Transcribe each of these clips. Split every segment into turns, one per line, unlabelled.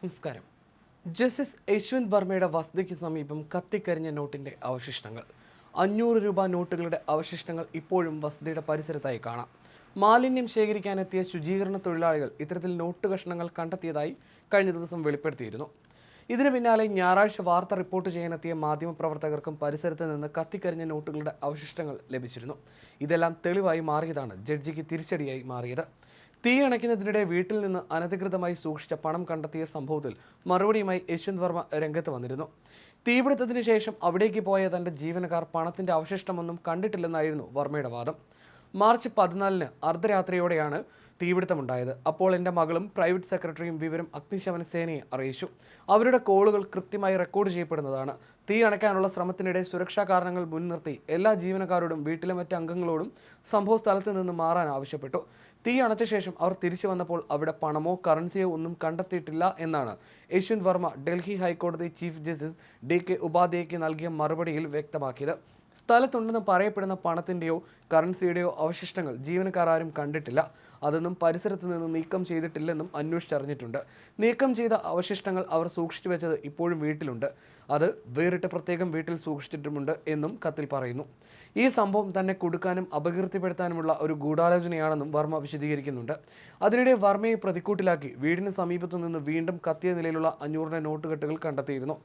നമസ്കാരം. ജസ്റ്റിസ് യശ്വന്ത് വർമ്മയുടെ വസതിക്ക് സമീപം കത്തിക്കരിഞ്ഞ നോട്ടിന്റെ അവശിഷ്ടങ്ങൾ. അഞ്ഞൂറ് രൂപ നോട്ടുകളുടെ അവശിഷ്ടങ്ങൾ ഇപ്പോഴും വസതിയുടെ പരിസരത്തായി കാണാം. മാലിന്യം ശേഖരിക്കാനെത്തിയ ശുചീകരണ തൊഴിലാളികൾ ഇത്തരത്തിൽ നോട്ട് കഷ്ണങ്ങൾ കണ്ടെത്തിയതായി കഴിഞ്ഞ ദിവസം വെളിപ്പെടുത്തിയിരുന്നു. ഇതിനു പിന്നാലെ ഞായറാഴ്ച വാർത്ത റിപ്പോർട്ട് ചെയ്യാനെത്തിയ മാധ്യമപ്രവർത്തകർക്കും പരിസരത്ത് നിന്ന് കത്തിക്കരിഞ്ഞ നോട്ടുകളുടെ അവശിഷ്ടങ്ങൾ ലഭിച്ചിരുന്നു. ഇതെല്ലാം തെളിവായി മാറിയതാണ് ജഡ്ജിക്ക് തിരിച്ചടിയായി മാറിയത്. തീ അണയ്ക്കുന്നതിനിടെ വീട്ടിൽ നിന്ന് അനധികൃതമായി സൂക്ഷിച്ച പണം കണ്ടെത്തിയ സംഭവത്തിൽ മറുപടിയുമായി യശ്വന്ത് വർമ്മ രംഗത്ത് വന്നിരുന്നു. തീപിടുത്തത്തിന് ശേഷം അവിടേക്ക് പോയ തന്റെ ജീവനക്കാർ പണത്തിന്റെ അവശിഷ്ടമൊന്നും കണ്ടിട്ടില്ലെന്നായിരുന്നു വർമ്മയുടെ വാദം. മാർച്ച് പതിനാലിന് അർദ്ധരാത്രിയോടെയാണ് തീപിടുത്തമുണ്ടായത്. അപ്പോൾ എന്റെ മകളും പ്രൈവറ്റ് സെക്രട്ടറിയും വിവരം അഗ്നിശമന സേനയെ അറിയിച്ചു. അവരുടെ കോളുകൾ കൃത്യമായി റെക്കോർഡ് ചെയ്യപ്പെടുന്നതാണ്. തീ അണയ്ക്കാനുള്ള ശ്രമത്തിനിടെ സുരക്ഷാ കാരണങ്ങൾ മുൻനിർത്തി എല്ലാ ജീവനക്കാരോടും വീട്ടിലെ മറ്റ് അംഗങ്ങളോടും സംഭവ സ്ഥലത്ത് നിന്ന് മാറാൻ ആവശ്യപ്പെട്ടു. തീ അണച്ച ശേഷം അവർ തിരിച്ചു വന്നപ്പോൾ അവിടെ പണമോ കറൻസിയോ ഒന്നും കണ്ടെത്തിയിട്ടില്ല എന്നാണ് യശ്വന്ത് വർമ്മ ഡൽഹി ഹൈക്കോടതി ചീഫ് ജസ്റ്റിസ് ഡി കെ ഉപാധ്യായയ്ക്ക് നൽകിയ മറുപടിയിൽ വ്യക്തമാക്കിയത്. സ്ഥലത്തുണ്ടെന്ന് പറയപ്പെടുന്ന പണത്തിന്റെയോ കറൻസിയുടെയോ അവശിഷ്ടങ്ങൾ ജീവനക്കാർ ആരും കണ്ടിട്ടില്ല. അതൊന്നും പരിസരത്ത് നിന്ന് നീക്കം ചെയ്തിട്ടില്ലെന്നും അന്വേഷിച്ചറിഞ്ഞിട്ടുണ്ട്. നീക്കം ചെയ്ത അവശിഷ്ടങ്ങൾ അവർ സൂക്ഷിച്ചു വെച്ചത് ഇപ്പോഴും വീട്ടിലുണ്ട്. അത് വേറിട്ട് പ്രത്യേകം വീട്ടിൽ സൂക്ഷിച്ചിട്ടുമുണ്ട് എന്നും കത്തിൽ പറയുന്നു. ഈ സംഭവം തന്നെ കൊടുക്കാനും അപകീർത്തിപ്പെടുത്താനുമുള്ള ഒരു ഗൂഢാലോചനയാണെന്നും വർമ്മ വിശദീകരിക്കുന്നുണ്ട്. അതിനിടെ വർമ്മയെ പ്രതിക്കൂട്ടിലാക്കി വീടിന് സമീപത്തു നിന്ന് വീണ്ടും കത്തിയ നിലയിലുള്ള അഞ്ഞൂറിന്റെ നോട്ടുകെട്ടുകൾ കണ്ടെത്തിയിരുന്നു.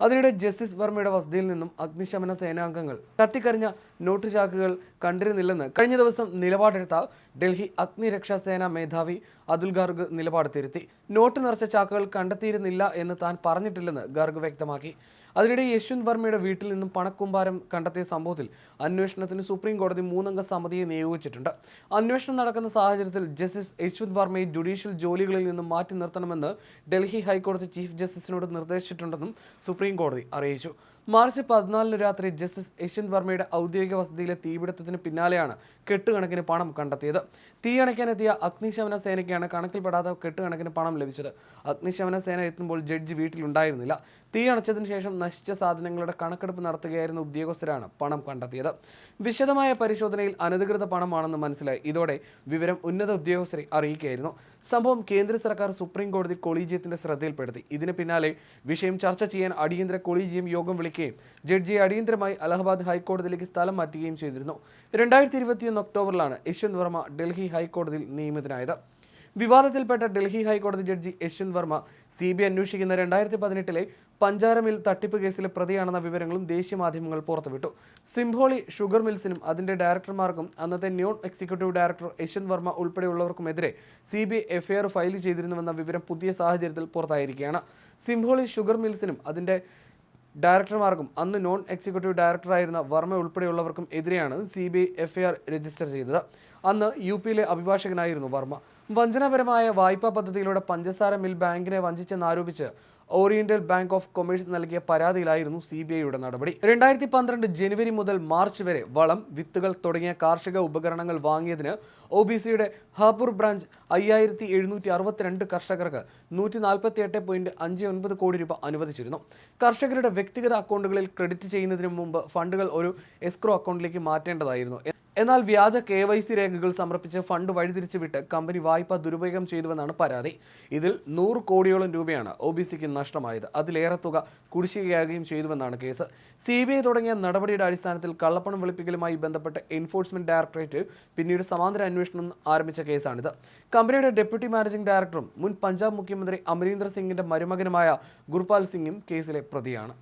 അതിനിടെ ജസ്റ്റിസ് വർമ്മയുടെ വസതിയിൽ നിന്നും അഗ്നിശമന സേനാംഗങ്ങൾ കത്തിക്കരിഞ്ഞ നോട്ട് ചാക്കുകൾ കണ്ടിരുന്നില്ലെന്ന് കഴിഞ്ഞ ദിവസം നിലപാടെടുത്ത ഡൽഹി അഗ്നിരക്ഷാസേന മേധാവി അതുൽ ഗാർഗ് നിലപാട് തിരുത്തി. നോട്ട് നിറച്ച ചാക്കുകൾ കണ്ടെത്തിയിരുന്നില്ല എന്ന് താൻ പറഞ്ഞിട്ടില്ലെന്ന് ഗാർഗ് വ്യക്തമാക്കി. അതിനിടെ യശ്വന്ത് വർമ്മയുടെ വീട്ടിൽ നിന്നും പണക്കൂമ്പാരം കണ്ടെത്തിയ സംഭവത്തിൽ അന്വേഷണത്തിന് സുപ്രീം കോടതി മൂന്നംഗ സമിതിയെ നിയോഗിച്ചിട്ടുണ്ട്. അന്വേഷണം നടക്കുന്ന സാഹചര്യത്തിൽ ജസ്റ്റിസ് യശ്വന്ത് വർമ്മയെ ജുഡീഷ്യൽ ജോലികളിൽ നിന്നും മാറ്റി നിർത്തണമെന്ന് ഡൽഹി ഹൈക്കോടതി ചീഫ് ജസ്റ്റിസിനോട് നിർദ്ദേശിച്ചിട്ടുണ്ടെന്നും സുപ്രീം കോടതി അറിയിച്ചു. മാർച്ച് പതിനാലിന് രാത്രി ജസ്റ്റിസ് യശ്വന്ത് വർമ്മയുടെ ഔദ്യോഗിക വസതിയിലെ തീപിടുത്തത്തിന് പിന്നാലെയാണ് കെട്ടുകണക്കിന് പണം കണ്ടെത്തിയത്. തീയണയ്ക്കാനെത്തിയ അഗ്നിശമന സേനയ്ക്കാണ് കണക്കിൽപ്പെടാത്ത കെട്ടുകണക്കിന് പണം ലഭിച്ചത്. അഗ്നിശമന സേന എത്തുമ്പോൾ ജഡ്ജി വീട്ടിലുണ്ടായിരുന്നില്ല. തീ അണച്ചതിന് ശേഷം നശിച്ച സാധനങ്ങളുടെ കണക്കെടുപ്പ് നടത്തുകയായിരുന്ന ഉദ്യോഗസ്ഥരാണ് പണം കണ്ടെത്തിയത്. വിശദമായ പരിശോധനയിൽ അനധികൃത പണമാണെന്ന് മനസ്സിലായി. ഇതോടെ വിവരം ഉന്നത ഉദ്യോഗസ്ഥരെ അറിയിക്കുകയായിരുന്നു. സംഭവം കേന്ദ്ര സർക്കാർ സുപ്രീം കോടതി കൊളീജിയത്തിന്റെ ശ്രദ്ധയിൽപ്പെടുത്തി. ഇതിന് പിന്നാലെ വിഷയം ചർച്ച ചെയ്യാൻ അടിയന്തര കൊളീജിയം യോഗം വിളിക്കുകയും ജഡ്ജിയെ അടിയന്തരമായി അലഹബാദ് ഹൈക്കോടതിയിലേക്ക് സ്ഥലം മാറ്റുകയും ചെയ്തിരുന്നു. രണ്ടായിരത്തി ഇരുപത്തിയൊന്ന് ഒക്ടോബറിലാണ് യശ്വന്ത് വർമ്മ ഡൽഹി ഹൈക്കോടതിയിൽ നിയമിതനായത്. വിവാദത്തിൽപ്പെട്ട ഡൽഹി ഹൈക്കോടതി judge Yashwant Varma C B അന്വേഷിക്കുന്ന രണ്ടായിരത്തി പതിനെട്ടിലെ പഞ്ചാര മിൽ തട്ടിപ്പ് കേസിലെ പ്രതിയാണെന്ന വിവരങ്ങളും ദേശീയ മാധ്യമങ്ങൾ പുറത്തുവിട്ടു. സിംഹോളി ഷുഗർ മിൽസിനും അതിന്റെ ഡയറക്ടർമാർക്കും അന്നത്തെ non executive director Yashwant Varma ഉൾപ്പെടെയുള്ളവർക്കുമെതിരെ C B FIR file ചെയ്തിരുന്നുവെന്ന വിവരം പുതിയ സാഹചര്യത്തിൽ പുറത്തായിരിക്കുകയാണ്. സിംഹോളി ഷുഗർ മിൽസിനും അതിന്റെ ഡയറക്ടർമാർക്കും അന്ന് നോൺ എക്സിക്യൂട്ടീവ് ഡയറക്ടറായിരുന്ന വർമ്മ ഉൾപ്പെടെയുള്ളവർക്കും എതിരെയാണ് C B I FIR register ചെയ്തത്. അന്ന് യു പിയിലെ അഭിഭാഷകനായിരുന്നു വർമ്മ. വഞ്ചനാപരമായ വായ്പാ പദ്ധതിയിലൂടെ പഞ്ചസാര മിൽ ബാങ്കിനെ വഞ്ചിച്ചെന്നാരോപിച്ച് ഓറിയന്റൽ ബാങ്ക് ഓഫ് കൊമേഴ്സ് നൽകിയ പരാതിയിലായിരുന്നു സി ബി ഐയുടെ നടപടി. രണ്ടായിരത്തി പന്ത്രണ്ട് ജനുവരി മുതൽ മാർച്ച് വരെ വളം വിത്തുകൾ തുടങ്ങിയ കാർഷിക ഉപകരണങ്ങൾ വാങ്ങിയതിന് ഒ ബി സിയുടെ ഹാപൂർ ബ്രാഞ്ച് അയ്യായിരത്തി എഴുന്നൂറ്റി അറുപത്തിരണ്ട് കർഷകർക്ക് നൂറ്റി നാൽപ്പത്തി എട്ട് പോയിന്റ് അഞ്ച് ഒൻപത് കോടി രൂപ അനുവദിച്ചിരുന്നു. കർഷകരുടെ വ്യക്തിഗത അക്കൗണ്ടുകളിൽ ക്രെഡിറ്റ് ചെയ്യുന്നതിന് മുമ്പ് ഫണ്ടുകൾ ഒരു എസ്ക്രോ അക്കൗണ്ടിലേക്ക് മാറ്റേണ്ടതായിരുന്നു. എന്നാൽ വ്യാജ കെ വൈ സി രേഖകൾ സമർപ്പിച്ച് ഫണ്ട് വഴിതിരിച്ചുവിട്ട് കമ്പനി വായ്പ ദുരുപയോഗം ചെയ്തുവെന്നാണ് പരാതി. ഇതിൽ നൂറ് കോടിയോളം രൂപയാണ് ഒ ബി സിക്ക് നഷ്ടമായത്. അതിലേറെ തുക കുടിശ്ശികയാകുകയും ചെയ്തുവെന്നാണ് കേസ്. സി ബി ഐ തുടങ്ങിയ നടപടിയുടെ അടിസ്ഥാനത്തിൽ കള്ളപ്പണം വെളുപ്പിക്കലുമായി ബന്ധപ്പെട്ട് എൻഫോഴ്സ്മെന്റ് ഡയറക്ടറേറ്റ് പിന്നീട് സമാന്തര അന്വേഷണം ആരംഭിച്ച കേസാണിത്. കമ്പനിയുടെ ഡെപ്യൂട്ടി മാനേജിംഗ് ഡയറക്ടറും മുൻ പഞ്ചാബ് മുഖ്യമന്ത്രി അമരീന്ദർ സിംഗിന്റെ മരുമകനുമായ ഗുർപാൽ സിംഗും കേസിലെ പ്രതിയാണ്.